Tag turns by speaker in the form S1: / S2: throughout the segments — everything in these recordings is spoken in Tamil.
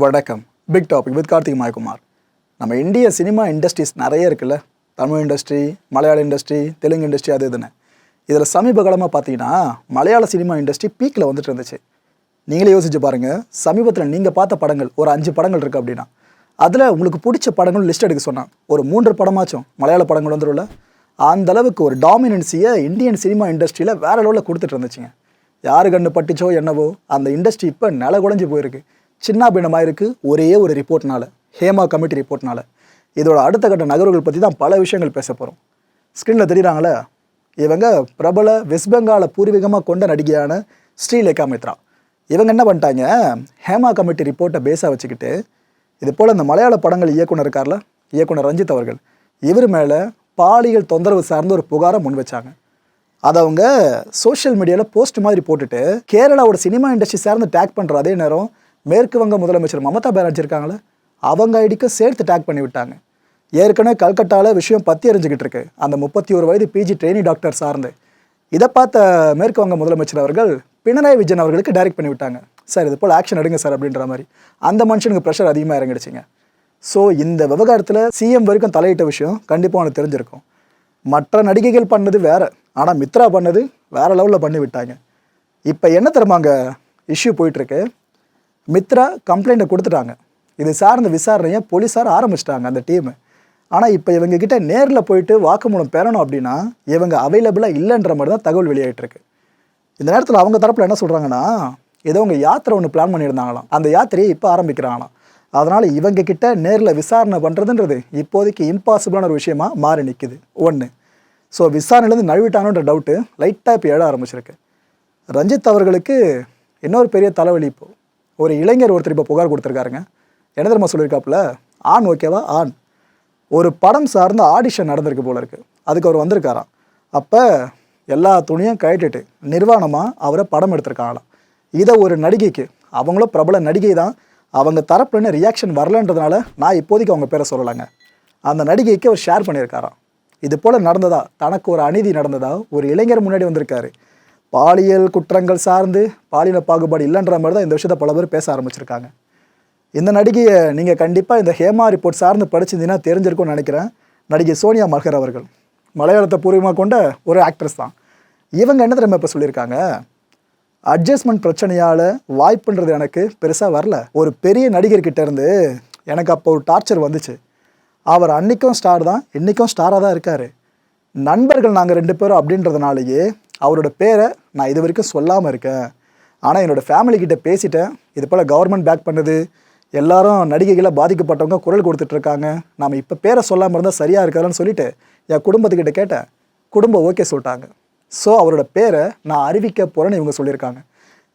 S1: வணக்கம். Big topic with Karthik Mayakumar. நம்ம இந்திய சினிமா இண்டஸ்ட்ரீஸ் நிறைய இருக்குல்ல? தமிழ் இண்டஸ்ட்ரி மலையாள இண்டஸ்ட்ரி தெலுங்கு இண்டஸ்ட்ரி அது இதுன்னு. இதில் சமீப காலமாக பார்த்தீங்கன்னா மலையாள சினிமா இண்டஸ்ட்ரி பீக்கில் வந்துட்டு இருந்துச்சு. நீங்களே யோசிச்சு பாருங்கள் சமீபத்தில் நீங்கள் பார்த்த படங்கள் ஒரு அஞ்சு படங்கள் இருக்குது அப்படின்னா அதில் உங்களுக்கு பிடிச்ச படங்கள் லிஸ்ட் எடுக்க சொன்னான் ஒரு மூன்று படமாச்சும் மலையாள படங்கள் வந்துடும்ல அந்த அளவுக்கு ஒரு டாமினன்சியை இந்தியன் சினிமா இண்டஸ்ட்ரியில் வேற லெவலில் கொடுத்துட்டு இருந்துச்சுங்க. யாரு கண்ணு பட்டுச்சோ என்னவோ அந்த இண்டஸ்ட்ரி இப்போ நில குழஞ்சு போயிருக்கு. சின்ன பின்னமாக இருக்குது ஒரே ஒரு ரிப்போர்ட்னால ஹேமா கமிட்டி ரிப்போர்ட்னால. இதோட அடுத்த கட்ட நகர்வுகள் பற்றி தான் பல விஷயங்கள் பேச போகிறோம் ஸ்க்ரீனில் தெரியுறாங்களே இவங்க பிரபல வெஸ்ட் பெங்காலை பூர்வீகமாக கொண்ட நடிகையான ஸ்ரீலேகா மித்ரா. இவங்க என்ன பண்ணிட்டாங்க ஹேமா கமிட்டி ரிப்போர்ட்டை பேஸாக வச்சுக்கிட்டு இது போல் இந்த மலையாள படங்கள் இயக்குனர் இருக்கார்ல இயக்குனர் ரஞ்சித் அவர்கள் இவர் மேலே பாலியல் தொந்தரவு சார்ந்த ஒரு புகாரை முன் வச்சாங்க. அதை அவங்க சோஷியல் மீடியாவில் போஸ்ட் மாதிரி போட்டுட்டு கேரளாவோட சினிமா இண்டஸ்ட்ரி சார்ந்து டேக் பண்ணுற அதே நேரம் மேற்கு வங்க முதலமைச்சர் மமதா பானர்ஜி இருக்காங்களே அவங்க ஐடிக்கும் சேர்த்து டேக் பண்ணி விட்டாங்க. ஏற்கனவே கல்கட்டாவில் விஷயம் பற்றி அறிஞ்சிக்கிட்டு இருக்கு. அந்த முப்பத்தி ஒரு வயது பிஜி ட்ரெயினி டாக்டர் சார்ந்து. இதை பார்த்த மேற்கு வங்க முதலமைச்சர் அவர்கள் பினராயி விஜயன் அவர்களுக்கு டைரக்ட் பண்ணி விட்டாங்க. சார் இது போல் ஆக்ஷன் எடுங்க சார் அப்படின்ற மாதிரி. அந்த மனுஷனுக்கு ப்ரெஷர் அதிகமாக இறங்கிடுச்சிங்க. ஸோ இந்த விவகாரத்தில் சிஎம் வரைக்கும் தலையிட்ட விஷயம் கண்டிப்பாக உனக்கு தெரிஞ்சிருக்கும். மற்ற நடிகைகள் பண்ணது வேற ஆனால் மித்ரா பண்ணது வேற லெவலில் பண்ணி விட்டாங்க. இப்போ என்ன தெரியுமாங்க இஷ்யூ போயிட்டுருக்கு மித்ரா கம்ப்ளைண்ட்டை கொடுத்துட்டாங்க. இது சார்ந்த விசாரணையை போலீஸார் ஆரம்பிச்சிட்டாங்க அந்த டீமு ஆனால் இப்போ இவங்க கிட்ட நேரில் போயிட்டு வாக்குமூலம் பெறணும் அப்படின்னா இவங்க அவைலபிளாக இல்லைன்ற மாதிரி தான் தகவல் வெளியாயிட்டிருக்கு. இந்த நேரத்தில் அவங்க தரப்பில் என்ன சொல்கிறாங்கன்னா ஏதோ உங்கள் யாத்திரை ஒன்று பிளான் பண்ணியிருந்தாங்களாம். அந்த யாத்திரையை இப்போ ஆரம்பிக்கிறாங்களாம். அதனால் இவங்க கிட்ட நேரில் விசாரணை பண்ணுறதுன்றது இப்போதைக்கு இம்பாசிபிளான ஒரு விஷயமா மாறி நிற்குது ஒன்று ஸோ விசாரணையிலேருந்து நழுவிட்டானுன்ற டவுட்டு லைட்டாக இப்போ எழ ஆரம்பிச்சிருக்கு. ரஞ்சித் அவர்களுக்கு இன்னொரு பெரிய தலைவலி இப்போ. ஒரு இளைஞர் ஒருத்தர் இப்போ புகார் கொடுத்துருக்காருங்க. என்ன தெரியுமா சொல்லியிருக்காப்புல? ஆண் ஓகேவா ஆண். ஒரு படம் சார்ந்த ஆடிஷன் நடந்திருக்கு போல இருக்குது அதுக்கு அவர் வந்திருக்காராம். அப்போ எல்லா துணியும் கழட்டிட்டு நிர்வாணமாக அவரை படம் எடுத்திருக்காங்களாம். இதை ஒரு நடிகைக்கு அவங்களும் பிரபல நடிகை தான். அவங்க தரப்புல ரியாக்ஷன் வரலன்றதுனால நான் இப்போதைக்கு அவங்க பேரை சொல்லலைங்க. அந்த நடிகைக்கு அவர் ஷேர் பண்ணியிருக்காராம். இது போல் நடந்ததா? தனக்கு ஒரு அநீதி நடந்ததா? ஒரு இளைஞர் முன்னாடி வந்திருக்காரு. பாலியல் குற்றங்கள் சார்ந்து பாலியல் பாகுபாடு இல்லைன்ற மாதிரி தான் இந்த விஷயத்தை பல பேர் பேச ஆரம்பிச்சிருக்காங்க. இந்த நடிகையை நீங்கள் கண்டிப்பாக இந்த ஹேமா ரிப்போர்ட் சார்ந்து படிச்சிருந்தீங்கன்னா தெரிஞ்சிருக்கும்னு நினைக்கிறேன். நடிகை சோனியா மல்கர் அவர்கள். மலையாளத்தை பூர்வமாக கொண்ட ஒரு ஆக்ட்ரஸ் தான். இவங்க என்ன தெரியுமா இப்போ சொல்லியிருக்காங்க? அட்ஜஸ்ட்மெண்ட் பிரச்சனையால் வாய்ப்புன்றது எனக்கு பெருசாக வரல. ஒரு பெரிய நடிகர்கிட்ட இருந்து எனக்கு அப்போ ஒரு டார்ச்சர் வந்துச்சு. அவர் அன்றைக்கும் ஸ்டார் தான் இன்றைக்கும் ஸ்டாராக தான் இருக்கார். நண்பர்கள் நாங்கள் ரெண்டு பேரும் அப்படின்றதுனாலேயே அவரோட பேரை நான் இது வரைக்கும் சொல்லாமல் இருக்கேன். ஆனால் என்னோட ஃபேமிலிக்கிட்ட பேசிட்டேன். இது போல் கவர்மெண்ட் பேக் பண்ணுது. எல்லாரும் நடிகைகளை பாதிக்கப்பட்டவங்க குரல் கொடுத்துட்ருக்காங்க நாம் இப்போ பேரை சொல்லாமல் இருந்தால் சரியாக இருக்காதுன்னு சொல்லிட்டு என் குடும்பத்துக்கிட்ட கேட்டேன். குடும்பம் ஓகே சொல்லிட்டாங்க. ஸோ அவரோட பேரை நான் அறிவிக்க போகிறேன்னு இவங்க சொல்லியிருக்காங்க.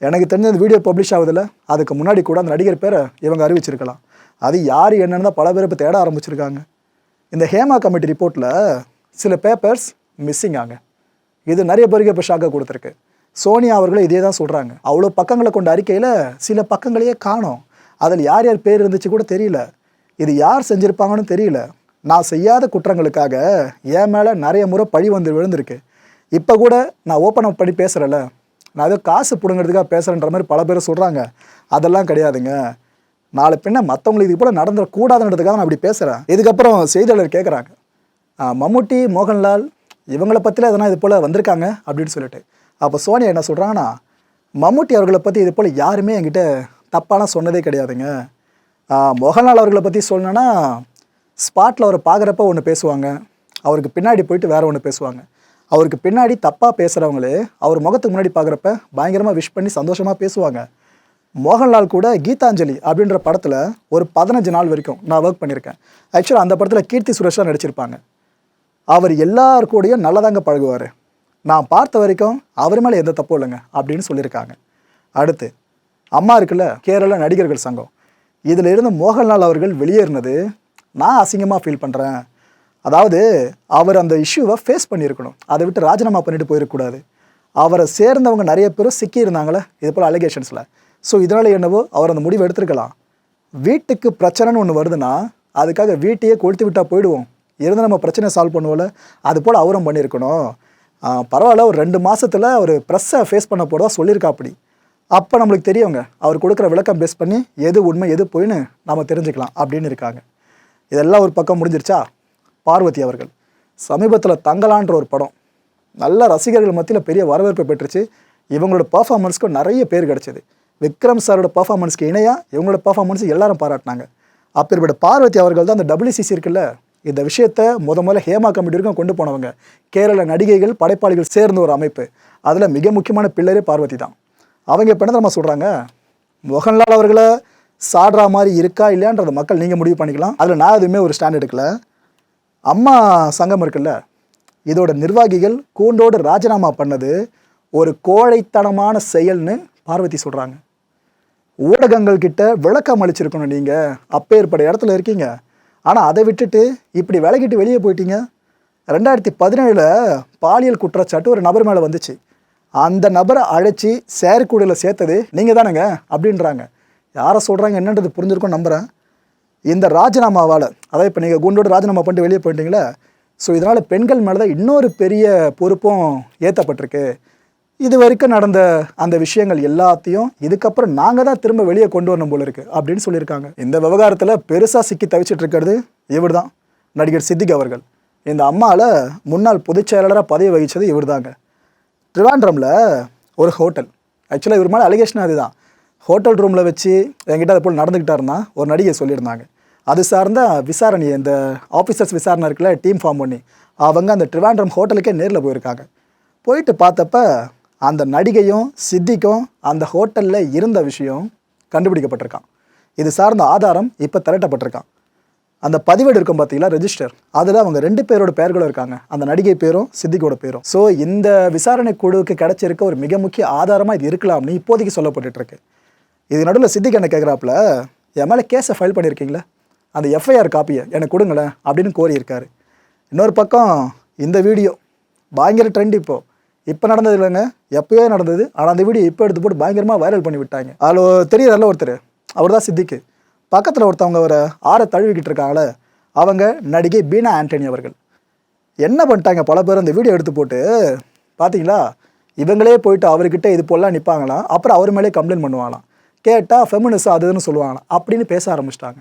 S1: எனக்கு தெரிஞ்ச அந்த வீடியோ பப்ளிஷ் ஆகுதில்ல? அதுக்கு முன்னாடி கூட அந்த நடிகர் பேரை இவங்க அறிவிச்சிருக்கலாம். அது யார் என்னென்னு தான் பல பேர் இப்போ தேட ஆரம்பிச்சிருக்காங்க. இந்த ஹேமா கமிட்டி ரிப்போர்ட்டில் சில பேப்பர்ஸ் மிஸ்ஸிங் ஆங்க. இது நிறைய பேருக்கு இப்போ ஷாக்காக கொடுத்துருக்கு. சோனியா அவர்களும் இதே தான் சொல்கிறாங்க அவ்வளோ பக்கங்களை கொண்ட அறிக்கையில் சில பக்கங்களையே காணோம். அதில் யார் யார் பேர் இருந்துச்சு கூட தெரியல. இது யார் செஞ்சுருப்பாங்கன்னு தெரியல. நான் செய்யாத குற்றங்களுக்காக என் மேலே நிறைய முறை பழி வந்து விழுந்திருக்கு. இப்போ கூட நான் ஓப்பன் அப் பண்ணி பேசுகிறேன்ல நான் ஏதோ காசு பிடுங்கிறதுக்காக பேசுகிறேன்ற மாதிரி பல பேர் சொல்கிறாங்க அதெல்லாம் கிடையாதுங்க. நாளை பின்ன மற்றவங்களுக்கு இது போல் நடந்துடக்கூடாதுன்றதுக்காக நான் அப்படி பேசுகிறேன் இதுக்கப்புறம் செய்தியாளர் கேட்குறாங்க மம்முட்டி மோகன்லால் இவங்களை பற்றிலாம் எதனா இது போல் வந்திருக்காங்க அப்படின்னு சொல்லிட்டு. அப்போ சோனியா என்ன சொல்கிறாங்கன்னா மம்முட்டி அவர்களை பற்றி இது போல் யாருமே என்கிட்ட தப்பாலாம் சொன்னதே கிடையாதுங்க. மோகன்லால் அவர்களை பற்றி சொல்லணுன்னா ஸ்பாட்டில் அவரை பார்க்குறப்ப ஒன்று பேசுவாங்க. அவருக்கு பின்னாடி போயிட்டு வேற ஒன்று பேசுவாங்க. அவருக்கு பின்னாடி தப்பாக பேசுகிறவங்களே அவர் முகத்துக்கு முன்னாடி பார்க்குறப்ப பயங்கரமாக விஷ் பண்ணி சந்தோஷமாக பேசுவாங்க. மோகன்லால் கூட கீதாஞ்சலி அப்படின்ற படத்தில் ஒரு பதினஞ்சு நாள் வரைக்கும் நான் ஒர்க் பண்ணியிருக்கேன் ஆக்சுவலாக அந்த படத்தில் கீர்த்தி சுரேஷாக நடிச்சிருப்பாங்க. அவர் எல்லார் கூடயும் நல்லதாங்க பழகுவார். நான் பார்த்த வரைக்கும் அவர் மேலே எந்த தப்பும் இல்லைங்க அப்படின்னு சொல்லியிருக்காங்க. அடுத்து அம்மா இருக்குல்ல கேரள நடிகர்கள் சங்கம். இதில் இருந்து மோகன்லால் அவர்கள் வெளியேறினது நான் அசிங்கமாக ஃபீல் பண்ணுறேன் அதாவது அவர் அந்த இஷ்யூவை ஃபேஸ் பண்ணியிருக்கணும். அதை விட்டு ராஜினாமா பண்ணிட்டு போயிடக்கூடாது அவரை சேர்ந்தவங்க நிறைய பேரும் சிக்கியிருந்தாங்களே இது போல் அலிகேஷன்ஸில் ஸோ இதனால் என்னவோ அவர் அந்த முடிவு எடுத்திருக்கலாம். வீட்டுக்கு பிரச்சனைன்னு ஒன்று வருதுன்னா அதுக்காக வீட்டையே கொளுத்து விட்டால் போயிடுவோம். இருந்து நம்ம பிரச்சனை சால்வ் பண்ணுவோம்ல அது போல் அவரும் பண்ணியிருக்கணும். பரவாயில்ல ஒரு ரெண்டு மாதத்தில் அவர் ப்ரெஸ்ஸை ஃபேஸ் பண்ண போகிறதா சொல்லியிருக்கா அப்படி அப்போ நம்மளுக்கு தெரியுங்க அவர் கொடுக்குற விளக்கம் பேஸ் பண்ணி எது உண்மை எது பொய்ன்னு நாம் தெரிஞ்சுக்கலாம் அப்படின்னு இருக்காங்க. இதெல்லாம் ஒரு பக்கம் முடிஞ்சிருச்சா? பார்வதி அவர்கள் சமீபத்தில் தங்கலான்ற ஒரு படம். நல்ல ரசிகர்கள் மத்தியில் பெரிய வரவேற்பு பெற்றுச்சு. இவங்களோட பர்ஃபார்மன்ஸ்க்கும் நிறைய பேர் கிடச்சிது. விக்ரம் சாரோட பர்ஃபார்மன்ஸ்க்கு இணையாக இவங்களோட பர்ஃபார்மன்ஸ் எல்லாரும் பாராட்டினாங்க. அப்பேற்பட்ட பார்வதி அவர்கள் தான் அந்த டபிள்யூசிசி இருக்குல்ல இந்த விஷயத்த முத முதல்ல ஹேமா கமிட்டி வரைக்கும் கொண்டு போனவங்க. கேரள நடிகைகள் படைப்பாளிகள் சேர்ந்த ஒரு அமைப்பு. அதில் மிக முக்கியமான பிள்ளரே பார்வதி தான். அவங்க இப்போ என்ன நம்ம சொல்கிறாங்க மோகன்லால் அவர்களை சாடுற மாதிரி இருக்கா இல்லையான்றத மக்கள் நீங்கள் முடிவு பண்ணிக்கலாம். அதில் நான் எதுவுமே ஒரு ஸ்டாண்ட் எடுக்கல. அம்மா சங்கம் இருக்குல்ல இதோட நிர்வாகிகள் கூண்டோடு ராஜினாமா பண்ணது ஒரு கோழைத்தனமான செயல்னு பார்வதி சொல்கிறாங்க ஊடகங்கள் கிட்ட விளக்கம் அளிச்சிருக்கணும் நீங்கள் அப்பேற்பட்ட இடத்துல இருக்கீங்க. ஆனால் அதை விட்டுட்டு இப்படி விலகிட்டு வெளியே போயிட்டீங்க? ரெண்டாயிரத்தி பதினேழில் பாலியல் குற்றச்சாட்டு ஒரு நபர் மேலே வந்துச்சு. அந்த நபரை அழைச்சி சேருக்கூடையில் சேர்த்தது நீங்கள் தானேங்க? அப்படின்றாங்க. யாரை சொல்கிறாங்க என்னன்றது புரிஞ்சிருக்கும் நம்புகிறேன் இந்த ராஜினாமாவால் அதாவது இப்போ நீங்கள் குண்டோடு ராஜினாமா பண்ணிட்டு வெளியே போயிட்டீங்களே ஸோ இதனால் பெண்கள் மேலே தான் இன்னொரு பெரிய பொறுப்பும் ஏற்றப்பட்டிருக்கு இது வரைக்கும் நடந்த அந்த விஷயங்கள் எல்லாத்தையும் இதுக்கப்புறம் நாங்கள் தான் திரும்ப வெளியே கொண்டு வரணும் போல இருக்கு அப்படின்னு சொல்லியிருக்காங்க. இந்த விவகாரத்தில் பெருசாக சிக்கி தவிச்சிட்டு இருக்கிறது இவர் தான் நடிகர் சித்திக் அவர்கள். இந்த அம்மாவில் முன்னாள் பொதுச் செயலாளராக பதவி வகித்தது இவர் தாங்க ட்ரிவாண்ட்ரமில் ஒரு ஹோட்டல். ஆக்சுவலாக இவர் மேலே அலிகேஷன் அதுதான் ஹோட்டல் ரூமில் வச்சு என்கிட்ட அது போல் நடந்துக்கிட்டாருன்னா ஒரு நடிகை சொல்லியிருந்தாங்க. அது சார்ந்த விசாரணை இந்த ஆஃபீஸர்ஸ் விசாரணை இருக்குல்ல டீம் ஃபார்ம் பண்ணி அவங்க அந்த ட்ரிவாண்ட்ரம் ஹோட்டலுக்கே நேரில் போயிருக்காங்க. போயிட்டு பார்த்தப்ப அந்த நடிகையும் சித்திக்கும் அந்த ஹோட்டலில் இருந்த விஷயம் கண்டுபிடிக்கப்பட்டிருக்கான். இது சார்ந்த ஆதாரம் இப்போ திரட்டப்பட்டிருக்கான். அந்த பதிவேடு இருக்கும் பார்த்தீங்களா ரெஜிஸ்டர்? அதில் அவங்க ரெண்டு பேரோட பெயர்களும் இருக்காங்க. அந்த நடிகை பேரும் சித்திக்கோட பேரும். ஸோ இந்த விசாரணை குழுவுக்கு கிடச்சிருக்க ஒரு மிக முக்கிய ஆதாரமாக இது இருக்கலாம்னு இப்போதைக்கு சொல்லப்பட்டுருக்கு இது நடுவில் சித்திக் என்ன கேட்குறாப்புல என் மேலே கேஸை ஃபைல் பண்ணியிருக்கீங்களே அந்த எஃப்ஐஆர் காப்பியை எனக்கு கொடுங்களேன் அப்படின்னு கோரியிருக்காரு. இன்னொரு பக்கம் இந்த வீடியோ பயங்கர ட்ரெண்ட் இப்போ. இப்போ நடந்தது இல்லைங்க. எப்பயோ நடந்தது. ஆனால் அந்த வீடியோ இப்போ எடுத்து போட்டு பயங்கரமாக வைரல் பண்ணி விட்டாங்க. அதில் தெரியுறல்ல ஒருத்தர். அவர் தான் சித்திக்கு. பக்கத்தில் ஒருத்தவங்க அவரை ஆற தழுவிக்கிட்டு இருக்காங்களே அவங்க நடிகை பீனா ஆண்டனி அவர்கள். என்ன பண்ணிட்டாங்க? பல பேர் அந்த வீடியோ எடுத்து போட்டு. பார்த்தீங்களா இவங்களே போயிட்டு அவர்கிட்ட இது போலாம் நிற்பாங்களாம் அப்புறம் அவர் மேலே கம்ப்ளைண்ட் பண்ணுவாங்களாம். கேட்டால் ஃபெமினிசம் அது இதுன்னு சொல்லுவாங்களாம். அப்படின்னு பேச ஆரம்பிச்சிட்டாங்க.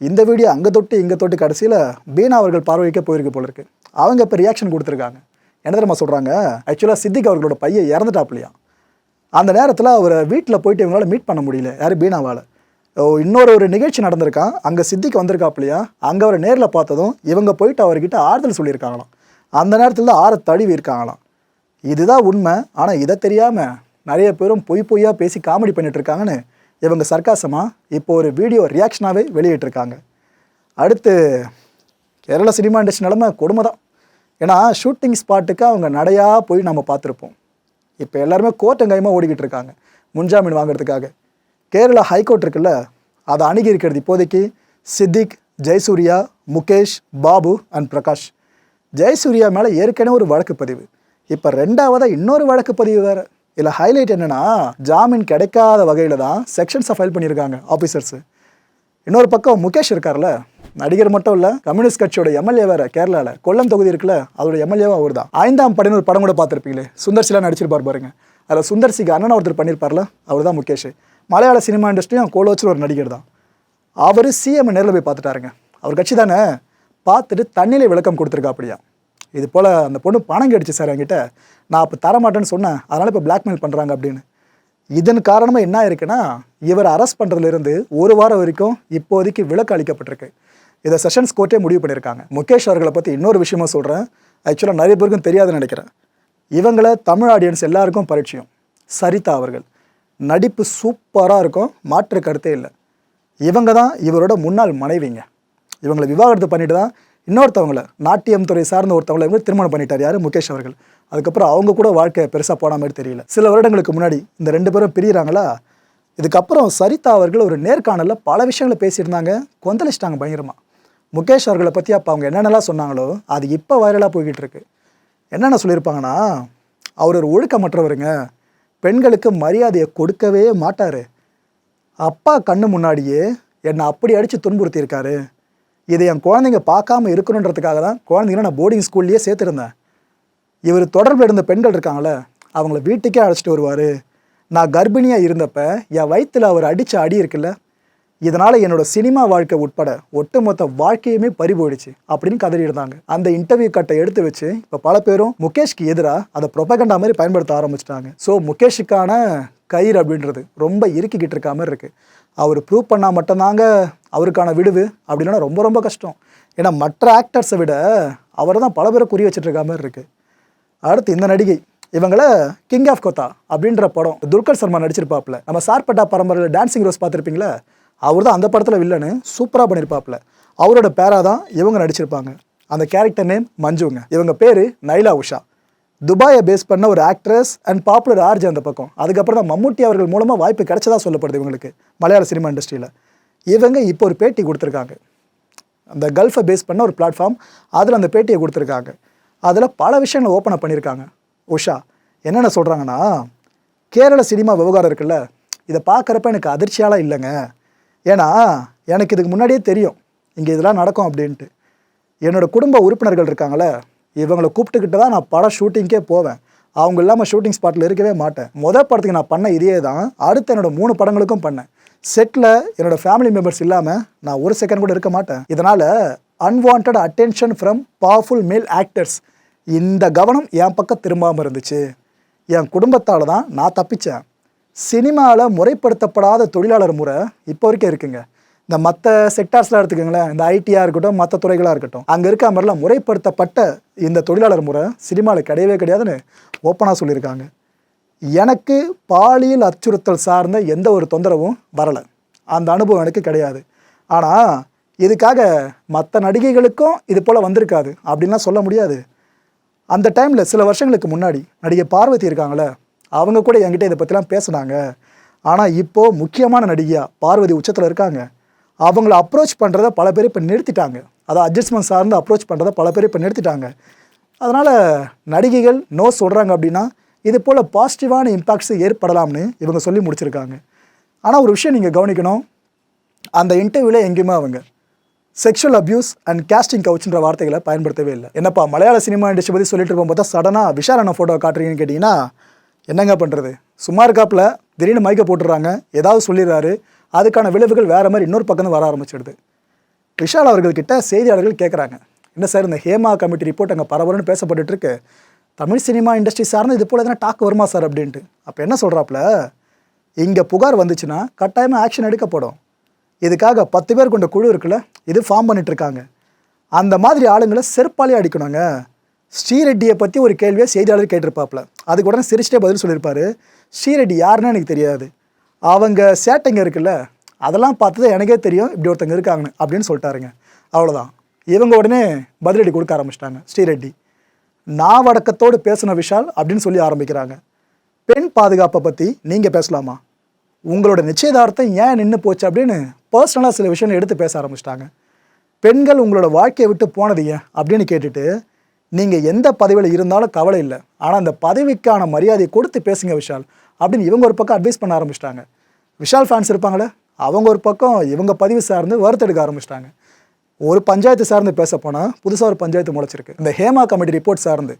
S1: இந்த வீடியோ அங்கே தொட்டு இங்கே தொட்டு கடைசியில் பீனா அவர்கள் பார்வைக்க போயிருக்கு போல இருக்கு. அவங்க இப்போ ரியாக்ஷன் கொடுத்துருக்காங்க. என்ன தெரியுமா சொல்கிறாங்க ஆக்சுவலாக சித்திக் அவர்களோட பையன் இறந்துட்டாப்லையா அந்த நேரத்தில் அவரை வீட்டில் போயிட்டு இவங்களால மீட் பண்ண முடியல. யார்? பீனாவால். ஓ, இன்னொரு ஒரு நிகழ்ச்சி நடந்திருக்கான். அங்கே சித்திக்கு வந்திருக்காப்லையா அங்கே அவரை நேரில் பார்த்ததும் இவங்க போயிட்டு அவர்கிட்ட ஆறுதல் சொல்லியிருக்காங்களாம். அந்த நேரத்தில் தான் ஆற தழுவி இருக்காங்களாம். இதுதான் உண்மை. ஆனால் இதை தெரியாமல் நிறைய பேரும் பொய் பொய்யாக பேசி காமெடி பண்ணிட்டு இருக்காங்கன்னு இவங்க சர்க்காசமாக இப்போ ஒரு வீடியோ ரியாக்ஷனாகவே வெளியிட்டிருக்காங்க. அடுத்து கேரள சினிமா இண்டஸ்ட்ரி நிலமை கொடுமை தான் ஏன்னா ஷூட்டிங் ஸ்பாட்டுக்கு அவங்க நடையாக போய் நம்ம பார்த்துருப்போம். இப்போ எல்லாருமே கோட்டங்காயமாக ஓடிக்கிட்டு இருக்காங்க முன்ஜாமீன் வாங்குறதுக்காக. கேரளா ஹைகோர்ட் இருக்குல்ல அதை அணுகி இருக்கிறது இப்போதைக்கு சித்திக் ஜெயசூர்யா முகேஷ் பாபு அண்ட் பிரகாஷ். ஜெயசூர்யா மேலே ஏற்கனவே ஒரு வழக்கு பதிவு. இப்போ ரெண்டாவதாக இன்னொரு வழக்கு பதிவு வேறு. இதில் ஹைலைட் என்னென்னா ஜாமீன் கிடைக்காத வகையில் தான் செக்ஷன்ஸை ஃபைல் பண்ணியிருக்காங்க ஆஃபீஸர்ஸு இன்னொரு பக்கம் முகேஷ் இருக்கார்ல நடிகர் மட்டும் இல்லை கம்யூனிஸ்ட் கட்சியோட எம்எல்ஏ வேற கேரளாவில் கொல்லம் தொகுதி இருக்குல்ல அதோட எம்எல்ஏவும் அவர் தான் ஐந்தாம் படைன்னு ஒரு படம் கூட பார்த்துருப்பீங்களே சுந்தர்சிலாம் நடிச்சிருப்பார் பாருங்க. அதில் சுந்தர்சிக்கு அண்ணன் ஒருத்தர் பண்ணியிருப்பார்ல அவர் தான் முகேஷ். மலையாள சினிமா இண்டஸ்ட்ரியும் கோலோச்சில் ஒரு நடிகர் தான். அவர் சிஎம் நேரில் போய் பார்த்துட்டாருங்க. அவர் கட்சி தானே பார்த்துட்டு தண்ணியில விளக்கம் கொடுத்துருக்கா இது போல் அந்த பொண்ணு பணம் கடிச்சு சார் என்கிட்ட. நான் அப்போ தரமாட்டேன்னு சொன்னேன் அதனால் இப்போ பிளாக்மெயில் பண்ணுறாங்க அப்படின்னு. இதன் காரணமாக என்ன இருக்குன்னா இவர் அரெஸ்ட் பண்ணுறதுலேருந்து ஒரு வாரம் வரைக்கும் இப்போதைக்கு விலக்கு அளிக்கப்பட்டிருக்கு. இதை செஷன்ஸ் கோர்ட்டே முடிவு பண்ணியிருக்காங்க. முகேஷ் அவர்களை பற்றி இன்னொரு விஷயமா சொல்கிறேன் ஆக்சுவலாக நிறைய பேருக்கும் தெரியாதுன்னு நினைக்கிறேன். இவங்களை தமிழ் ஆடியன்ஸ் எல்லாருக்கும் பரிச்சயம். சரிதா அவர்கள். நடிப்பு சூப்பராக இருக்கும். மாற்று கருத்தே இல்லை. இவங்க தான் இவரோட முன்னாள் மனைவிங்க. இவங்களை விவாகரத்து பண்ணிட்டு தான் இன்னொருத்தவங்கள நாட்டியம் துறை சார்ந்த ஒருத்தவங்களை இவங்க திருமணம் பண்ணிட்டார். யார்? முகேஷ் அவர்கள். அதுக்கப்புறம் அவங்க கூட வாழ்க்கை பெருசாக போன மாதிரி தெரியல. சில வருடங்களுக்கு முன்னாடி இந்த ரெண்டு பேரும் பிரியிறாங்களா? இதுக்கப்புறம் சரிதா அவர்கள் ஒரு நேர்காணலில் பல விஷயங்களை பேசியிருந்தாங்க. கொந்தளிச்சிட்டாங்க பயங்கரமாக முகேஷ் அவர்களை பற்றி அப்போ அவங்க என்னென்னலாம் சொன்னாங்களோ அது இப்போ வைரலாக போய்கிட்டு இருக்கு என்னென்ன சொல்லியிருப்பாங்கன்னா அவர் ஒரு ஒழுக்கமற்றவருங்க. பெண்களுக்கு மரியாதையை கொடுக்கவே மாட்டார். அப்பா கண்ணு முன்னாடியே என்னை அப்படி அடித்து துன்புறுத்தியிருக்காரு. இதை என் குழந்தைங்க பார்க்காம இருக்கணுன்றதுக்காக தான் குழந்தைங்கள நான் போர்டிங் ஸ்கூல்லையே சேர்த்துருந்தேன். இவர் தொடர்பில் இருந்த பெண்கள் இருக்காங்களே அவங்கள வீட்டுக்கே அழைச்சிட்டு வருவார். நான் கர்ப்பிணியாக இருந்தப்ப என் வயிற்றில் அவர் அடித்த அடி இருக்குல்ல இதனால் என்னோட சினிமா வாழ்க்கை உட்பட ஒட்டுமொத்த வாழ்க்கையுமே பறி போயிடுச்சு அப்படின்னு கதறி இருந்தாங்க அந்த இன்டர்வியூ கட்டை எடுத்து வச்சு இப்போ பல பேரும் முகேஷ்க்கு எதிராக அதை ப்ரொபகண்டா மாதிரி பயன்படுத்த ஆரம்பிச்சிட்டாங்க. ஸோ முகேஷுக்கான கயிறு அப்படின்றது ரொம்ப இறுக்கிக்கிட்டு இருக்க மாதிரி இருக்குது அவர் ப்ரூவ் பண்ணால் மட்டும்தாங்க அவருக்கான விடுவு அப்படின்னா ரொம்ப ரொம்ப கஷ்டம். ஏன்னா மற்ற ஆக்டர்ஸை விட அவரை தான் பல பேரை குறி வச்சுட்டு இருக்க மாதிரி இருக்குது அடுத்து இந்த நடிகை இவங்கள கிங் ஆஃப் கொத்தா அப்படின்ற படம் துல்கர் சர்மா நடிச்சிருப்பாப்ல நம்ம சார்பட்டா பரம்பரையில் டான்சிங் ரோஸ் பார்த்துருப்பீங்களா? அவர் தான் அந்த படத்தில் வில்லனு சூப்பராக பண்ணியிருப்பாப்புல அவரோட பேரா தான் இவங்க நடிச்சிருப்பாங்க. அந்த கேரக்டர் நேம் மஞ்சுங்க. இவங்க பேர் நைலா உஷா. துபாயை பேஸ் பண்ண ஒரு ஆக்ட்ரஸ் அண்ட் பாப்புலர் ஆர்ஜி அந்த பக்கம். அதுக்கப்புறம் தான் மம்முட்டி அவர்கள் மூலமாக வாய்ப்பு கிடைச்சதா சொல்லப்படுது இவங்களுக்கு மலையாள சினிமா இண்டஸ்ட்ரியில் இவங்க இப்போ ஒரு பேட்டி கொடுத்துருக்காங்க. அந்த கல்ஃபை பேஸ் பண்ண ஒரு பிளாட்ஃபார்ம் அதில் அந்த பேட்டியை கொடுத்துருக்காங்க. அதில் பல விஷயங்களை ஓப்பன் அப் பண்ணியிருக்காங்க உஷா என்னென்ன சொல்கிறாங்கன்னா கேரள சினிமா விவகாரம் இருக்குல்ல இதை பார்க்குறப்ப எனக்கு அதிர்ச்சியாலாம் இல்லைங்க. ஏன்னா எனக்கு இதுக்கு முன்னாடியே தெரியும். இங்கே இதெல்லாம் நடக்கும் அப்படின்ட்டு. என்னோட குடும்ப உறுப்பினர்கள் இருக்காங்களே இவங்களை கூப்பிட்டுக்கிட்டு தான் நான் படம் ஷூட்டிங்க்கே போவேன். அவங்க இல்லாமல் ஷூட்டிங் ஸ்பாட்டில் இருக்கவே மாட்டேன். மொதல் படத்துக்கு நான் பண்ண இதே தான். அடுத்து என்னோடய மூணு படங்களுக்கும் பண்ணேன். செட்டில் என்னோடய ஃபேமிலி மெம்பர்ஸ் இல்லாமல் நான் ஒரு செகண்ட் கூட இருக்க மாட்டேன். இதனால் unwanted attention from powerful male actors இந்த கவனம் என் பக்கம் திரும்பாமல் இருந்துச்சு. என் குடும்பத்தால் தான் நான் தப்பித்தேன் சினிமாவில் முறைப்படுத்தப்படாத தொழிலாளர் முறை இப்போ வரைக்கும் இருக்குங்க. இந்த மற்ற செக்டார்ஸ்லாம் எடுத்துக்கோங்களேன் இந்த ஐடியாக இருக்கட்டும் மற்ற துறைகளாக இருக்கட்டும் அங்கே இருக்க மாதிரிலாம் முறைப்படுத்தப்பட்ட இந்த தொழிலாளர் முறை சினிமாவில் கிடையவே கிடையாதுன்னு ஓப்பனாக சொல்லியிருக்காங்க. எனக்கு பாலியல் அச்சுறுத்தல் சார்ந்த எந்த ஒரு தொந்தரவும் வரலை. அந்த அனுபவம் எனக்கு கிடையாது. ஆனால் இதுக்காக மற்ற நடிகைகளுக்கும் இது போல் வந்திருக்காது அப்படின்லாம் சொல்ல முடியாது. அந்த டைமில் சில வருஷங்களுக்கு முன்னாடி நடிகை பார்வதி இருக்காங்களே அவங்க கூட என்கிட்ட இதை பற்றிலாம் பேசுனாங்க. ஆனால் இப்போது முக்கியமான நடிகையாக பார்வதி உச்சத்தில் இருக்காங்க. அவங்கள அப்ரோச் பண்ணுறத பல பேர் இப்போ நிறுத்திட்டாங்க. அதை அட்ஜஸ்ட்மெண்ட் சார்ந்து அப்ரோச் பண்ணுறத பல பேர் இப்போ நிறுத்திட்டாங்க. அதனால் நடிகைகள் நோ சொல்கிறாங்க அப்படின்னா இது போல் பாசிட்டிவான இம்பாக்ட்ஸ் ஏற்படலாம்னு இவங்க சொல்லி முடிச்சிருக்காங்க. ஆனால் ஒரு விஷயம் நீங்கள் கவனிக்கணும். அந்த இன்டர்வியூவில் எங்கேயுமே அவங்க செக்ஷுவல் அப்யூஸ் அண்ட் கேஸ்டிங் கவுச்சுன்ற வார்த்தைகளை பயன்படுத்தவே இல்லை. என்னப்பா மலையாள சினிமா இண்டஸ்ட்ரி பற்றி சொல்லிட்டு இருக்கும்போது தான் சடனாக விஷாலான ஃபோட்டோ காட்டுறீங்கன்னு கேட்டிங்கன்னா என்னங்க பண்ணுறது சும்மா இருக்காப்புல திடீர்னு மைக்கை போட்டுடுறாங்க ஏதாவது சொல்லிடுறாரு அதுக்கான விளைவுகள் வேறு மாதிரி இன்னொரு பக்கம் வர ஆரம்பிச்சிடுது. விஷால் அவர்கள்கிட்ட செய்தியாளர்கள் கேட்குறாங்க என்ன சார் இந்த ஹேமா கமிட்டி ரிப்போர்ட் அங்கே பரபரன்னு பேசப்பட்டுட்டு இருக்கு தமிழ் சினிமா இண்டஸ்ட்ரி சார்ந்து இது போல் எதனா டாக் வருமா சார் அப்படின்ட்டு. அப்போ என்ன சொல்கிறாப்புல இங்கே புகார் வந்துச்சுன்னா கட்டாயமாக ஆக்ஷன் எடுக்கப்படும் இதுக்காக பத்து பேர் கொண்ட குழு இருக்குல்ல இது ஃபார்ம் பண்ணிகிட்ருக்காங்க அந்த மாதிரி ஆளுங்களை செருப்பாலே அடிக்கணுங்க. ஸ்ரீரெட்டியை பற்றி ஒரு கேள்வியை செய்தியாளர் கேட்டிருப்பாப்ல அதுக்கு உடனே சிரிச்சிட்டே பதில் சொல்லியிருப்பாரு. ஸ்ரீரெட்டி யாருன்னு எனக்கு தெரியாது. அவங்க சேட்டைங்க இருக்குல்ல அதெல்லாம் பார்த்தது எனக்கே தெரியும் இப்படி ஒருத்தங்க இருக்காங்கன்னு அப்படின்னு சொல்லிட்டாருங்க. அவ்வளோதான் இவங்க உடனே பதிலடி கொடுக்க ஆரம்பிச்சிட்டாங்க ஸ்ரீரெட்டி. நான் வடக்கத்தோடு பேசின விஷால் அப்படின்னு சொல்லி ஆரம்பிக்கிறாங்க. பெண் பாதுகாப்பை பற்றி நீங்கள் பேசலாமா? உங்களோட நிச்சயதார்த்தம் ஏன் நின்று போச்சு அப்படின்னு பர்சனலாக சில விஷயங்கள் எடுத்து பேச ஆரம்பிச்சிட்டாங்க. பெண்கள் உங்களோட வாழ்க்கையை விட்டு போனது ஏன் அப்படின்னு கேட்டுட்டு நீங்கள் எந்த பதவியில் இருந்தாலும் கவலை இல்லை. ஆனால் அந்த பதவிக்கான மரியாதையை கொடுத்து பேசுங்க விஷால் அப்படின்னு இவங்க ஒரு பக்கம் அட்வைஸ் பண்ண ஆரம்பிச்சிட்டாங்க. விஷால் ஃபேன்ஸ் இருப்பாங்களே அவங்க ஒரு பக்கம் இவங்க பதிவு சார்ந்து வறுத்தெடுக்க ஆரம்பிச்சிட்டாங்க. ஒரு பஞ்சாயத்து சார்ந்து பேச போனால் புதுசாக ஒரு பஞ்சாயத்து முளைச்சிருக்கு. இந்த ஹேமா கமிட்டி ரிப்போர்ட் சார்ந்து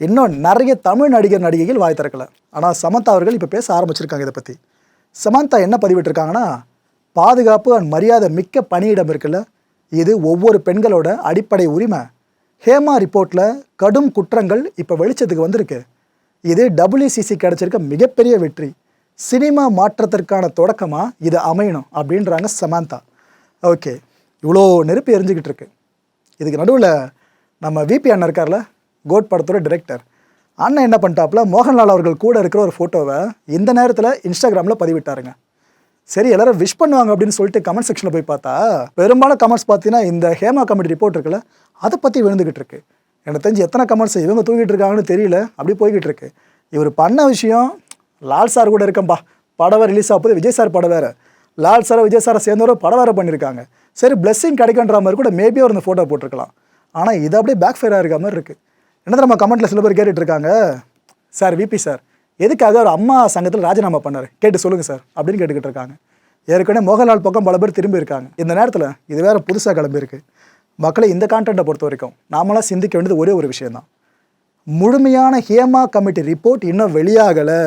S1: இன்னும் நிறைய தமிழ் நடிகர் நடிகைகள் வாய் திறக்கல. ஆனால் சமந்தா அவர்கள் இப்போ பேச ஆரம்பிச்சிருக்காங்க இதை பற்றி சமந்தா என்ன பதிவிட்டிருக்காங்கன்னா பாதுகாப்பு அண்ட் மரியாதை மிக்க பணியிடம் இருக்குல்ல. இது ஒவ்வொரு பெண்களோட அடிப்படை உரிமை. ஹேமா ரிப்போர்ட்டில் கடும் குற்றங்கள் இப்போ வெளிச்சத்துக்கு வந்திருக்கு. இது டபிள்யூசிசி கிடச்சிருக்க மிகப்பெரிய வெற்றி. சினிமா மாற்றத்திற்கான தொடக்கமாக இது அமையணும் அப்படின்றாங்க சமாந்தா. ஓகே இவ்வளோ நெருப்பு எரிஞ்சுக்கிட்டு இருக்கு. இதுக்கு நடுவில் நம்ம விபி அண்ணன் இருக்கார்ல கோட் படத்தோட டிரெக்டர் அண்ணன் என்ன பண்ணிட்டாப்புல மோகன்லால் அவர்கள் கூட இருக்கிற ஒரு ஃபோட்டோவை இந்த நேரத்தில் இன்ஸ்டாகிராமில் பதிவிட்டாருங்க. சரி எல்லாரும் விஷ் பண்ணுவாங்க அப்படின்னு சொல்லிட்டு கமெண்ட் செக்ஷனில் போய் பார்த்தா பெரும்பாலும் கமெண்ட்ஸ் பார்த்தீங்கன்னா இந்த ஹேமா கமிட்டி ரிப்போர்ட் இருக்குல்ல அதை பற்றி விழுந்துக்கிட்டு இருக்கு. எனக்கு தெரிஞ்சு எத்தனை கமெண்ட்ஸ் இவங்க தூக்கிட்டு இருக்காங்கன்னு தெரியல அப்படி போய்கிட்டு இருக்கு. இவர் பண்ண விஷயம் லால் சார் கூட இருக்கம்பா படம் ரிலீஸ் ஆகுது விஜய் சார் படம் வேறு. லால் சாரை விஜய் சாரை சேர்ந்தவரை படம் வேறு பண்ணியிருக்காங்க. சரி பிளெஸ்ஸிங் கிடைக்குன்ற மாதிரி கூட மேபி அவர் இந்த ஃபோட்டோ போட்டிருக்கலாம். ஆனால் இது அப்படியே பேக் ஃபயராக ஆகிருக்க மாதிரி இருக்குது என்ன நம்ம கமெண்ட்டில் சில பேர் கேட்டுட்ருக்காங்க சார் விபி சார் எதுக்காக ஒரு அம்மா சங்கத்தில் ராஜினாமா பண்ணார்? கேட்டு சொல்லுங்கள் சார் அப்படின்னு கேட்டுக்கிட்டு இருக்காங்க. ஏற்கனவே மோகன்லால் பக்கம் பல பேர் திரும்பி இருக்காங்க. இந்த நேரத்தில் இது வேறு புதுசாக கிளம்பியிருக்கு மக்களை இந்த கான்டென்ட்டை பொறுத்த வரைக்கும் நாமளாக சிந்திக்க வேண்டியது ஒரே ஒரு விஷயந்தான் முழுமையான ஹேமா கமிட்டி ரிப்போர்ட் இன்னும் வெளியாகலை.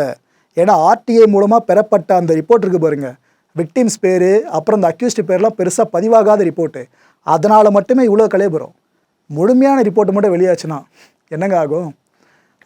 S1: ஏன்னா ஆர்டிஐ மூலமாக பெறப்பட்ட அந்த ரிப்போர்ட் இருக்குது பாருங்கள் விக்டிம்ஸ் பேர் அப்புறம் இந்த அக்யூஸ்ட் பேர்லாம் பெருசாக பதிவாகாத ரிப்போர்ட்டு அதனால் மட்டுமே இவ்வளோ கலைபுரம். முழுமையான ரிப்போர்ட் மட்டும் வெளியாச்சுன்னா என்னங்க ஆகும்?